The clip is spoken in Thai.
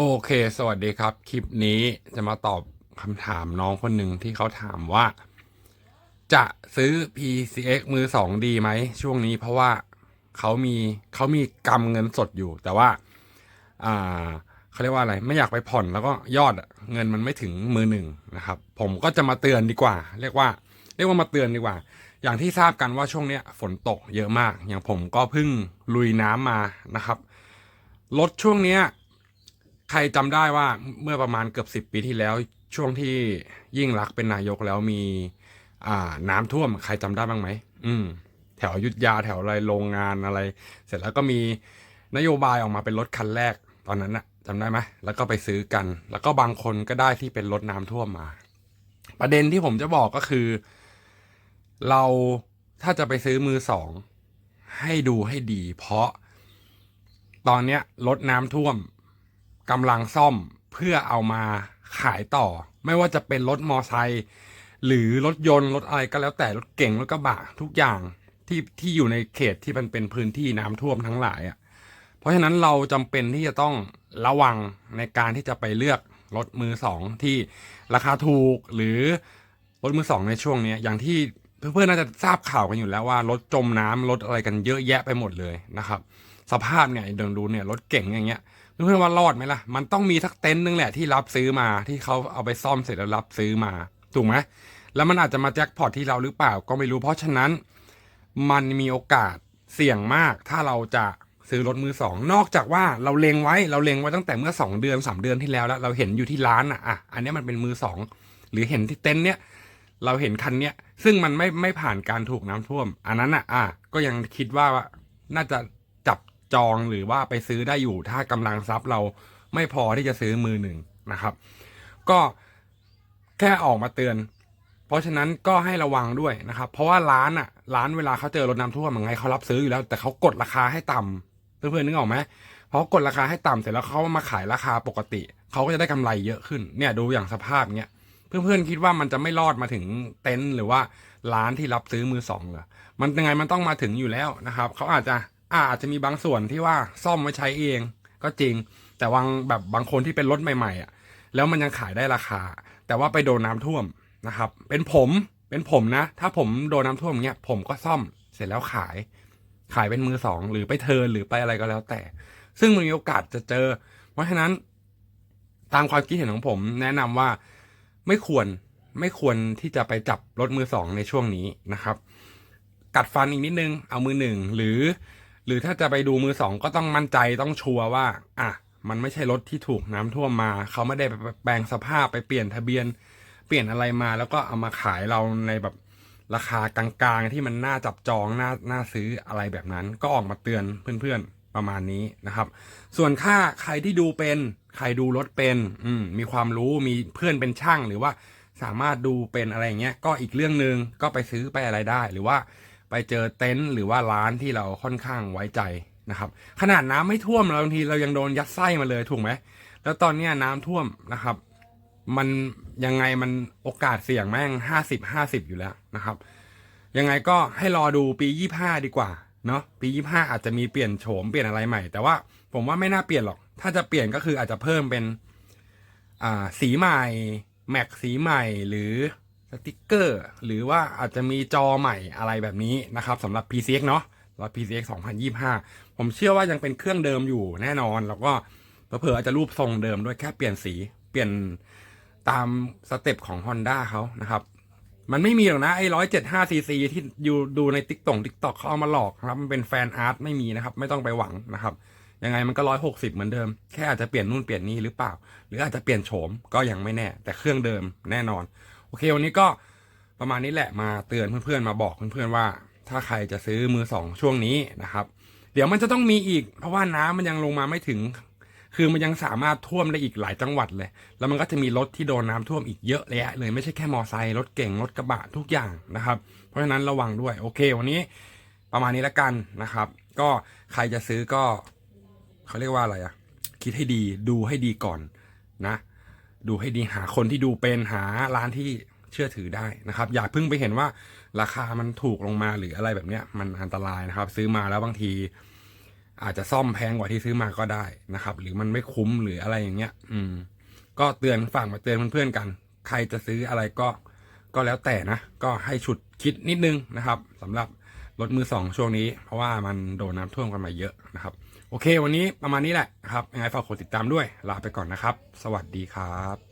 โอเค สวัสดีครับ คลิปนี้จะมาตอบคำถามน้องคนหนึ่งที่เขาถามว่า จะซื้อ PCX มือสองดีไหม ช่วงนี้เพราะว่าเขามีเขามีกำเงินสดอยู่ แต่ว่า อ่าเขาเรียกว่าอะไร ไม่อยากไปผ่อนแล้วก็ยอดเงินมันไม่ถึงมือหนึ่งนะครับ ผมก็จะมาเตือนดีกว่า เรียกว่า เรียกว่ามาเตือนดีกว่า อย่างที่ทราบกันว่าช่วงเนี้ย ฝนตกเยอะมาก อย่างผมก็เพิ่งลุยน้ำมานะครับรถช่วงเนี้ย ใครจำได้ว่าเมื่อประมาณเกือบสิบปีที่แล้ว ช่วงที่ยิ่งรักเป็นนายกแล้วมี อ่า น้ำท่วม ใครจำได้บ้างไหมอืม แถวยุทธยาแถวอะไรโรงงานอะไร เสร็จแล้วก็มีนโยบายออกมาเป็นรถคันแรกตอนนั้นนะจำได้ไหมแล้วก็ไปซื้อกัน แล้วก็บางคนก็ได้ที่เป็นรถน้ำท่วมมา ประเด็นที่ผมจะบอกก็คือ เราถ้าจะไปซื้อมือสองให้ดูให้ดี เพราะตอนเนี้ยรถน้ำท่วม กำลังซ่อมเพื่อเอามาขายต่อ ไม่ว่าจะเป็นรถมอไซค์หรือรถยนต์รถอะไรก็แล้วแต่รถเก่งรถกระบะทุกอย่างที่ที่อยู่ในเขตที่มันเป็นพื้นที่น้ำท่วมทั้งหลายอะ เพราะฉะนั้นเราจำเป็นที่จะต้องระวังในการที่จะไปเลือกรถมือสองที่ราคาถูกหรือรถมือสองในช่วงนี้อย่างที่เพื่อนๆน่าจะทราบข่าวกันอยู่แล้วว่ารถจมน้ำรถอะไรกันเยอะแยะไปหมดเลยนะครับ สภาพเนี่ยเดินดูเนี่ยรถเก่งอย่างเงี้ย เพื่อนว่ารอดไหมล่ะ มันต้องมีทักเต็นท์นึงแหละที่รับซื้อมาที่เขาเอาไปซ่อมเสร็จแล้วรับซื้อมา ถูกไหมแล้วมันอาจจะมาแจ็คพอตที่เราหรือเปล่าก็ไม่รู้ เพราะฉะนั้นมันมีโอกาสเสี่ยงมาก ถ้าเราจะซื้อรถมือสอง นอกจากว่าเราเลงไว้เราเลงไว้ตั้งแต่เมื่อสองเดือนสามเดือนที่แล้วแล้ว เราเห็นอยู่ที่ร้านอะอะอันนี้มันเป็นมือสองหรือเห็นที่เต็นท์เนี้ยเราเห็นคันเนี้ยซึ่งมันไม่ไม่ผ่านการถูกน้ำท่วม อันนั้นอะอะก็ยังคิดว่าน่าจะ จองหรือว่าไปซื้อได้อยู่ ถ้ากำลังทรัพย์เราไม่พอที่จะซื้อมือหนึ่งนะครับ ก็แค่ออกมาเตือน เพราะฉะนั้นก็ให้ระวังด้วยนะครับ เพราะว่าร้านอะ ร้านเวลาเขาเจอรถน้ำท่วมยังไงเขารับซื้ออยู่แล้ว แต่เขากดราคาให้ต่ำเพื่อนๆนึกออกไหมเพราะกดราคาให้ต่ำเสร็จแล้วเขามาขายราคาปกติ เขาก็จะได้กำไรเยอะขึ้น เนี่ยดูอย่างสภาพเนี้ยเพื่อนๆคิดว่ามันจะไม่รอดมาถึงเต็นท์หรือว่าร้านที่รับซื้อมือสองเหรอ มันยังไงมันต้องมาถึงอยู่แล้วนะครับ เขาอาจจะ อาจจะมีบางส่วนที่ว่าซ่อมไว้ใช้เองก็จริง แต่บางแบบบางคนที่เป็นรถใหม่ๆอะแล้วมันยังขายได้ราคา แต่ว่าไปโดนน้าท่วมนะครับ เป็นผมเป็นผมนะ ถ้าผมโดนน้าท่วมเงี้ยผมก็ซ่อมเสร็จแล้วขาย ขายเป็นมือสองหรือไปเทิร์นหรือไปอะไรก็แล้วแต่ ซึ่งมันมีโอกาสจะเจอ เพราะฉะนั้น ตามความคิดเห็นของผม แนะนำว่าไม่ควรไม่ควรที่จะไปจับรถมือสองในช่วงนี้นะครับ กัดฟันอีกนิดนึงเอามือหนึ่งหรือ หรือถ้าจะไปดูมือสองก็ต้องมั่นใจต้องชัวร์ว่า อะ มันไม่ใช่รถที่ถูกน้ำท่วมมา เขาไม่ได้ไปแปลงสภาพไปเปลี่ยนทะเบียน เปลี่ยนอะไรมาแล้วก็เอามาขายเราในแบบราคากลางๆ ที่มันน่าจับจองน่าน่าซื้ออะไรแบบนั้น ก็ออกมาเตือนเพื่อนๆประมาณนี้นะครับ ส่วนค่าใครที่ดูเป็น ใครดูรถเป็นอืมมีความรู้มีเพื่อนเป็นช่างหรือว่าสามารถดูเป็นอะไรเงี้ยก็อีกเรื่องหนึ่งก็ไปซื้อไปอะไรได้หรือว่า ไปเจอเต็นท์หรือว่าร้านที่เราค่อนข้างไว้ใจนะครับ ขนาดน้ำไม่ท่วมเราบางทีเรายังโดนยัดไส้มาเลยถูกไหมแล้วตอนเนี้น้ำท่วมนะครับ มันยังไงมันโอกาสเสี่ยงแม่งห้าสิบห้าสิบอยู่แล้วนะครับ ยังไงก็ให้รอดูปียี่ห้าดีกว่าเนาะปียี่ห้าอาจจะมีเปลี่ยนโฉมเปลี่ยนอะไรใหม่ แต่ว่าผมว่าไม่น่าเปลี่ยนหรอก ถ้าจะเปลี่ยนก็คืออาจจะเพิ่มเป็นอ่าสีใหม่แม็กสีใหม่หรือ สติกเกอร์ หรือว่าอาจจะมีจอใหม่อะไรแบบนี้นะครับสำหรับ PCX เนาะสำหรับ PCX 2025 ผมเชื่อว่ายังเป็นเครื่องเดิมอยู่แน่นอน แล้วก็เผื่ออาจจะรูปทรงเดิมด้วยแค่เปลี่ยนสีเปลี่ยนตามสเต็ปของ Honda เขานะครับ มันไม่มีหรอกนะไอ้ร้อยเจ็ดห้าซีซีที่อยู่ดูในติ๊กตงติ๊กตอกเขาเอามาหลอกครับ มันเป็นแฟนอาร์ตไม่มีนะครับ ไม่ต้องไปหวังนะครับ ยังไงมันก็ร้อยหกสิบเหมือนเดิม แค่อาจจะเปลี่ยนนู่นเปลี่ยนนี่หรือเปล่า หรืออาจจะเปลี่ยนโฉมก็ยังไม่แน่ แต่เครื่องเดิมแน่นอน โอเค วันนี้ก็ประมาณนี้แหละมาเตือนเพื่อนๆมาบอกเพื่อนๆว่า ถ้าใครจะซื้อมือสองช่วงนี้นะครับ เดี๋ยวมันจะต้องมีอีก เพราะว่าน้ำมันยังลงมาไม่ถึง คือมันยังสามารถท่วมได้อีกหลายจังหวัดเลย แล้วมันก็จะมีรถที่โดนน้ำท่วมอีกเยอะเลยเลยไม่ใช่แค่มอไซค์รถเก่งรถกระบะทุกอย่างนะครับ เพราะฉะนั้นระวังด้วยโอเค วันนี้ประมาณนี้แล้วกันนะครับ ก็ใครจะซื้อก็เขาเรียกว่าอะไรอะคิดให้ดีดูให้ดีก่อนนะ ดูให้ดีหาคนที่ดูเป็นหาร้านที่เชื่อถือได้นะครับ อย่าเพิ่งไปเห็นว่าราคามันถูกลงมาหรืออะไรแบบเนี้ยมันอันตรายนะครับ ซื้อมาแล้วบางที อาจจะซ่อมแพงกว่าที่ซื้อมาก็ได้นะครับ หรือมันไม่คุ้มหรืออะไรอย่างเงี้ย อืม ก็เตือนฝากมาเตือนเพื่อนๆกัน ใครจะซื้ออะไรก็ก็แล้วแต่นะ ก็ให้ฉุดคิดนิดนึงนะครับสำหรับรถมือสองช่วงนี้ เพราะว่ามันโดนน้ำท่วมกันมาเยอะนะครับ โอเค วันนี้ประมาณนี้แหละครับยังไงฝากกดติดตามด้วยลาไปก่อนนะครับ สวัสดีครับ